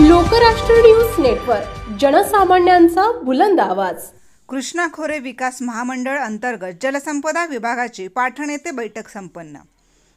Lokrashtra news network जनसामान्यांचा बुलंद आवाज. कृष्णा खोरे विकास महामंडळ अंतर्गत जलसंपदा विभागाची पाठण येथे बैठक संपन्न.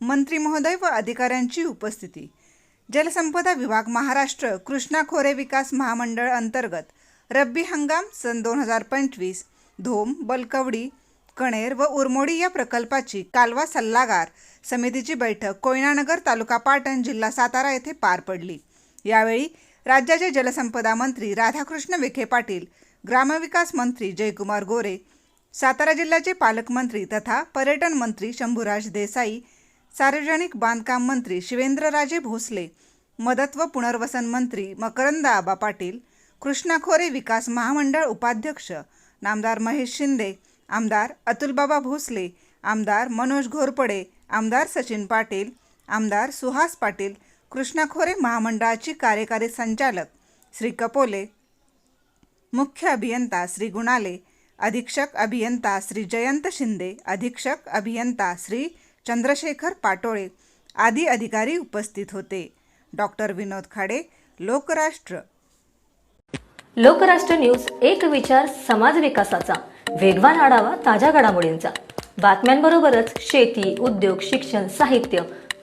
मंत्री महोदय व अधिकाऱ्यांची उपस्थिती. जलसंपदा विभाग महाराष्ट्र कृष्णा खोरे विकास महामंडळ अंतर्गत रब्बी हंगाम सन दोन हजार पंचवीस धोम बलकवडी कणेर व उरमोडी या प्रकल्पाची कालवा सल्लागार समितीची बैठक कोयनानगर तालुका पाटण जिल्हा सातारा येथे पार पडली. यावेळी राज्याचे जलसंपदा मंत्री राधाकृष्ण विखे पाटील ग्रामविकास मंत्री जयकुमार गोरे सातारा जिल्ह्याचे पालकमंत्री तथा पर्यटन मंत्री शंभूराज देसाई सार्वजनिक बांधकाम मंत्री शिवेंद्रराजे भोसले मदत व पुनर्वसन मंत्री मकरंद आबा पाटील कृष्णाखोरे विकास महामंडळ उपाध्यक्ष नामदार महेश शिंदे आमदार अतुलबाबा भोसले आमदार मनोज घोरपडे आमदार सचिन पाटील आमदार सुहास पाटील कृष्णा खोरे महामंडळाची कार्यकारी संचालक श्री कपोले मुख्य अभियंता श्री गुणाले अधीक्षक अभियंता श्री जयंत शिंदे अधीक्षक अभियंता श्री चंद्रशेखर पाटोळे आदी अधिकारी उपस्थित होते. डॉक्टर विनोद खाडे लोकराष्ट्र. लोकराष्ट्र न्यूज एक विचार समाज विकासाचा वेगवान आढावा ताज्या घडामोडींचा. बातम्यांबरोबरच शेती उद्योग शिक्षण साहित्य